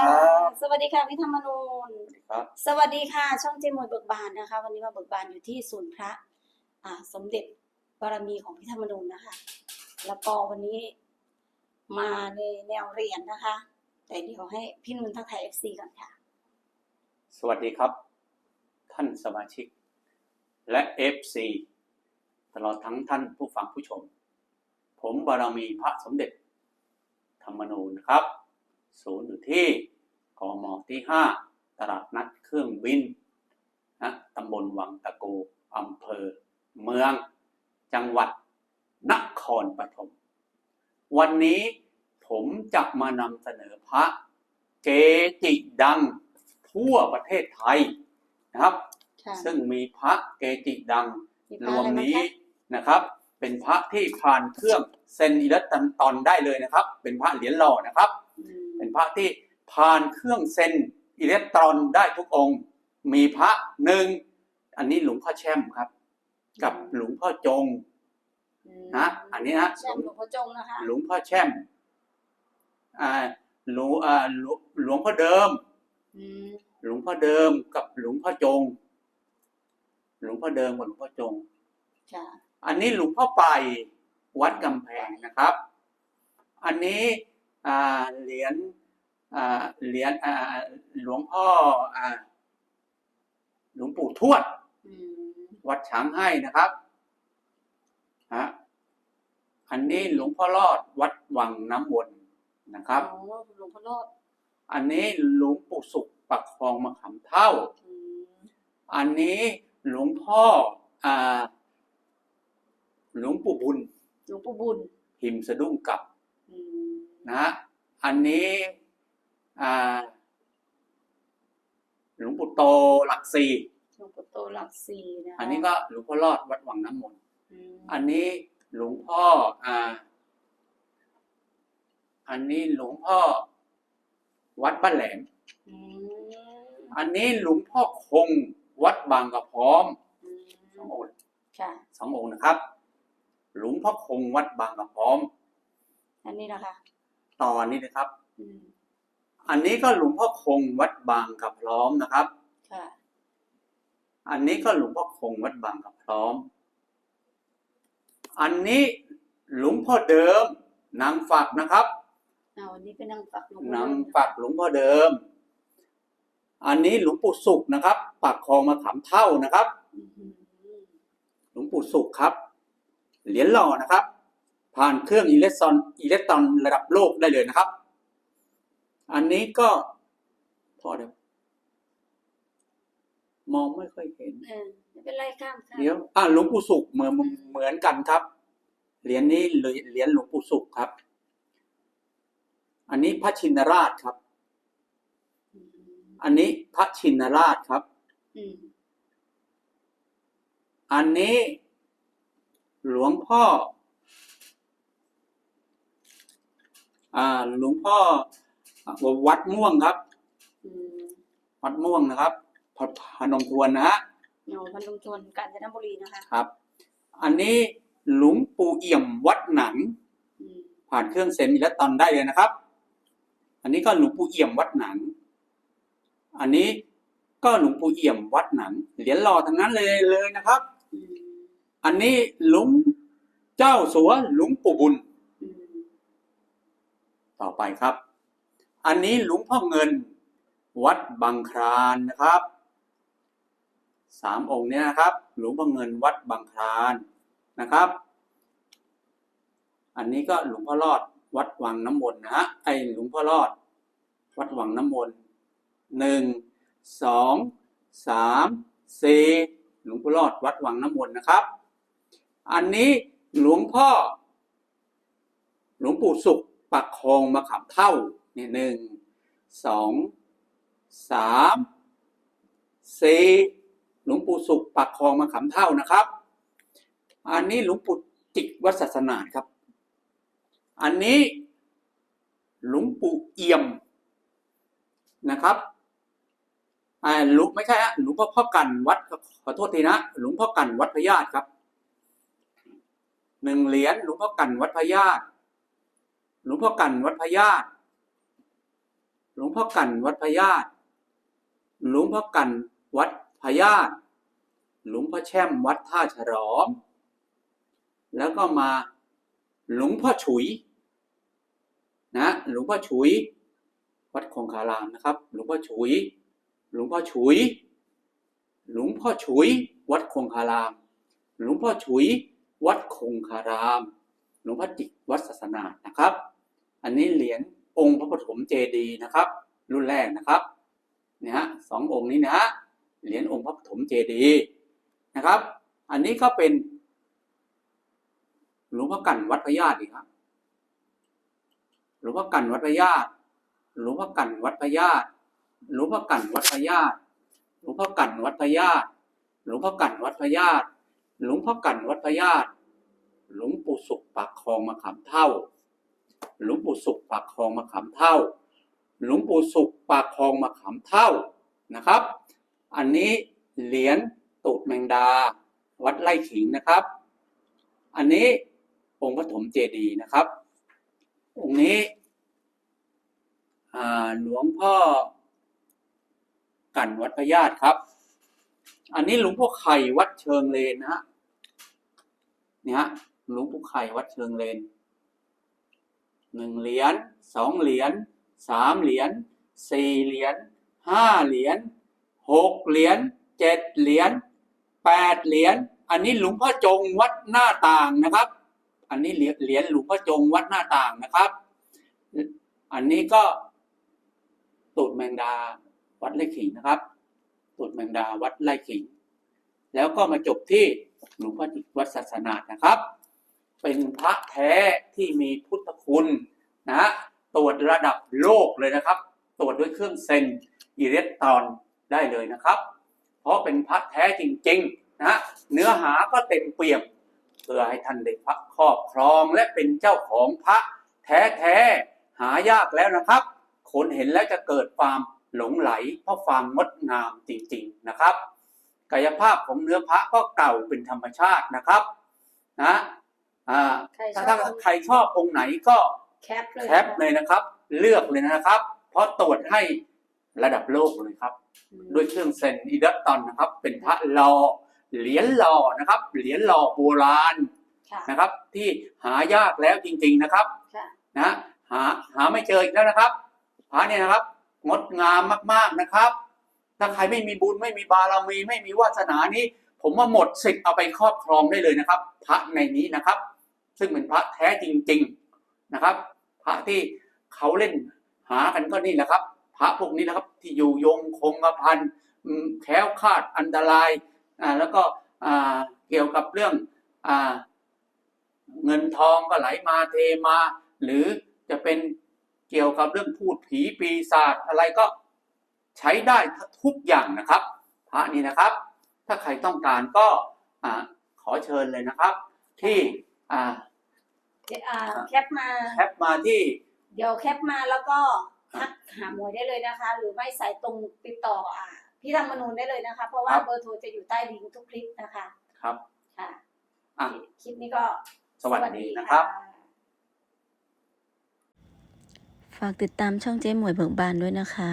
ดีค่ะสวัสดีค่ะพี่ธรรมนูนครับ สวัสดีค่ะ ช่องเจมวยเบิกบานนะคะ วันนี้มาเบิกบานอยู่ที่ศูนย์พระ อ่า สมเด็จบารมีของพี่ธรรมนูนนะคะ แล้วก็วันนี้มาในแนวเรียนนะคะ แต่เดี๋ยวให้พี่นุ่นทักทายเอฟซีก่อนค่ะ สวัสดีครับ ท่านสมาชิก และ FC ตลอดทั้งท่านผู้ฟังผู้ชม ผมบารมีพระสมเด็จธรรมนูญครับ ศูนย์อยู่ที่กมที่ 5 ตลาดนัดเครื่องบินนะตำบลวังตะโกอำเภอ เมือง จังหวัดนครปฐมวันนี้ผมจะมานำเสนอพระเกจิดังทั่วประเทศไทยนะครับค่ะซึ่งมีพระเกจิดังมีพรระวอะมไรบ้างนี้คะนะครับ เป็นพระที่ผ่านเครื่องเซนอิเล็กตรอนตอนได้เลยนะครับ เป็นพระเหรียญหล่อนะครับอืม เป็นพระที่ผ่านเครื่องเซนอิเล็กตรอนได้ทุกองค์ มีพระหนึ่งอันนี้หลวงพ่อแช่มครับ กับหลวงพ่อจงอืมนะอันนี้นะแช่มหลวงพ่อจงนะคะหลวงพ่อแช่มอ่าหลวงอ่าหลวงหลวงพ่อเดิมอืมหลวงพ่อเดิมกับหลวงพ่อจง หลวงพ่อเดิมกับหลวงพ่อจงค่ะอันนี้หลวงพ่อไปวัดกำแพงนะครับ อันนี้อ่า เหรียญอ่าเหรียญอ่าหลวงพ่ออ่าหลวงปู่ทวดอืมวัดฉางให้นะครับฮะอันนี้หลวงพ่อรอดวัดวังน้ำวนนะครับโอ้หลวงพ่อรอด อันนี้หลวงปู่สุขปักคลองมะขามเท่าอืมอันนี้หลวงพ่ออ่าหลวงปู่บุญ หลวงปู่บุญ พิมพ์สะดุ้งกลับอืม นะฮะอันนี้อ่าหลวงปู่โตหลักสี่หลวงปู่โตหลักสี่นะคะอันนี้ก็หลวงพ่อรอดวัดวังน้ำมนต์อืมอันนี้หลวงพ่ออ่าอันนี้หลวงพ่อวัดบ้านแหลมอืมอันนี้หลวงพ่อคงวัดบางกระพร้อมอืสองมองค์ค่ะสององค์นะครับ หลวงพ่อคงวัดบางกระพร้อม อันนี้นะคะ ตอนนี้นะครับอืมอันนี้ก็หลวงพ่อคงวัดบางกระพร้อมนะครับค่ะอันนี้ก็หลวงพ่อคงวัดบางกระพร้อม อันนี้หลวงพ่อเดิมนางฝักนะครับเอาอันนี้เป็นนางฝักหลวงพ่นาองฝักหลวงพ่อเดิม อันนี้หลวงปู่สุขนะครับปักคลองมาขามเท่านะครับอืมหลวงปู่สุขครับ เหรียญหล่อนะครับ ผ่านเครื่องอิเล็กตรอนอิเล็กตรอนระดับโลกได้เลยนะครับ อันนี้ก็พอเดี๋ยวมองไม่ค่อยเห็นเออไม่เป็นไรข้ามค่ะเดี๋ยวอ่าหลวงปู่สุขเหมือนเหมือนกันครับเหรียญนี้เหรียญหลวงปู่สุขครับ อันนี้พระชินราชครับอืมอันนี้พระชินราชครับอืมอันนี้หลวงพ่อ อ่าหลวงพ่อวัดม่วงครับอืมวัดม่วงนะครับพพนมทวนนะฮะเงาพันธุชนกาญจนบุรีนะคะครับ อันนี้หลวงปู่เอี่ยมวัดหนังอืมผ่านเครื่องเซนอิเล็กตรอนได้เลยนะครับ อันนี้ก็หลวงปู่เอี่ยมวัดหนัง อันนี้ก็หลวงปู่เอี่ยมวัดหนังเหรียญหล่อทั้งนั้นเลยเลยนะครับอืมอันนี้หลวงเจ้าสัวหลวงปู่บุญอืม ต่อไปครับ อันนี้หลวงพ่อเงิน วัดบางคลานนะครับสามองค์เนี้นะครับ หลวงพ่อเงินวัดบางคลานนะครับ อันนี้ก็หลวงพ่อรอดวัดวังน้ำมนต์นะฮะไอหลวงพ่อรอด วัดวังน้ำมนต์หนึ่งสองสามสี่หลวงพ่อรอดวัดวังน้ำมนต์นะครับ อันนี้หลวงพ่อ หลวงปู่สุข ปักคองมะขามเท่าเนี่ยหนึ่งสองสามสี่หลวงปู่สุขปักคองมะขามเท่านะครับ อันนี้หลวงปู่จิกวัดศาสนาครับ อันนี้หลวงปู่เอี่ยมนะครับอ่าหลวงไม่ใช่ฮะหลวงพ่อพ่อกันวัดขอโทษทีนะหลวงพ่อกันวัดพญาติครับหนึ่งเหรียญหลวงพ่อกันวัดพญาติ หลวงพ่อกันวัดพญาติลวงพ่อกันวัดพญาตหลวงพ่อกันวัดพญาตหลวงพ่อแช่มวัดท่าฉลอม แล้วก็มาหลวงพ่อฉุย นะหลวงพ่อฉุย วัดคงคารามนะครับ หลวงพ่อฉุย หลวงพ่อฉุย หลวงพ่อฉุย วัดคงคาราม หลวงพ่อฉุย วัดคงคาราม หลวงพ่อจิกวัดศาสนานะครับ อันนี้เหรียญองค์พระปฐมเจดีย์นะครับ รุ่นแรกนะครับเนี่ยฮะสององค์นี้นะฮะเหรียญองค์พระปฐมเจดีย์นะครับ อันนี้ก็เป็นหลวงพ่อกันวัดพญาติอีครับหลวงพ่อกันวัดพญาติหลวงพ่อกันวัดพญาติหลวงพ่อกันวัดพญาติหลวงพ่อกันวัดพญาติหลวงพ่อกันวัดพญาติหลวงพ่อกันวัดพญาติหลวงปู่สุขปากคลองมะขามเท่า หลวงปู่สุขปากคลองมะขามเท่า หลวงปู่สุขปากคลองมะขามเท่านะครับ อันนี้เหรียญตูดแมงดา วัดไร่ขิงนะครับ อันนี้องค์ปฐมเจดีย์นะครับ องค์นี้หลวงพ่อกันวัดพญาติครับ อันนี้หลวงพ่อไข่วัดเชิงเลนนะฮะนี่ฮะหลวงปู่ไข่วัดเชิงเลน หนึ่งเหรียญสองเหรียญสามเหรียญสี่เหรียญห้าเหรียญหกเหรียญเจ็ดเหรียญแปดเหรียญอันนี้หลวงพ่อจงวัดหน้าต่างนะครับ อันนี้เหรียญหรียญหลวงพ่อจงวัดหน้าต่างนะครับ อันนี้ก็ตูดแมงดาวัดไร่ขิงนะครับตูดแมงดาวัดไร่ขิง แล้วก็มาจบที่หลวงพ่อจิตวัดศาสนานะครับ เป็นพระแท้ที่มีพุทธคุณนะฮะตรวจระดับโลกเลยนะครับ ตรวจด้วยเครื่องเซนอิเล็กตรอนได้เลยนะครับ เพราะเป็นพระแท้จริงๆนะฮะเนื้อหาก็เต็มเปี่ยมเพื่อให้ท่านได้พระครอบครองและเป็นเจ้าของพระแท้ๆหายากแล้วนะครับคนเห็นแล้วจะเกิดความหลงไหล เพราะความงดงามจริงๆนะครับ กายภาพของเนื้อพระก็เก่าเป็นธรรมชาตินะครับนะ อ่าใครชถ้าอบถ้าใครชอบองค์ไหนก็แคปเลยแคปเลยนะครับ เลือกเลยนะครับ เพราะตรวจให้ระดับโลกเลยครับ ด้วยเครื่องเซนอีดัตตอนนะครับ เป็นพระหล่อเหรียญหล่อนะครับ เหรียญหล่อโบราณค่ะนะครับ ที่หายากแล้วจริง ๆนะครับค่ะนะหาหาไม่เจออีกแล้วนะครับพระเนี่ยนะครับ งดงามมากๆนะครับ ถ้าใครไม่มีบุญไม่มีบารมี ไม่มีวาสนานี้ ผมว่าหมดสิทธิ์เอาไปครอบครองได้เลยนะครับ พระในนี้นะครับ ซึ่งเป็นพระแท้จริง ๆนะครับ พระที่เขาเล่นหากันก็นี่แหละครับ พระพวกนี้นะครับที่อยู่ยงคงกระพันแคล้วคาดอันตรายอ่าแล้วก็อ่าเกี่ยวกับเรื่องอ่าเงินทองก็ไหลมาเทมา หรือจะเป็นเกี่ยวกับเรื่องพูดผีปีศาจอะไรก็ใช้ได้ทุกอย่างนะครับ พระนี่นะครับ ถ้าใครต้องการก็อขอเชิญเลยนะครับ ที่ อ่าเดี๋ยวอ่าแคปมา แคปมาที่เดี๋ยวแคปมาแล้วก็ทักหาหมวยได้เลยนะคะ หรือไม่สายตรงติดต่ออ่าพี่ธรรมนูนได้เลยนะคะ เพราะว่าเบอร์โทรจะอยู่ใต้ลิงก์ทุกคลิปนะคะครับค่ะอะคลิปนี้ก็สวัสดีนะครับะฝากติดตามช่องเจ๊หมวยเบิกบานด้วยนะคะ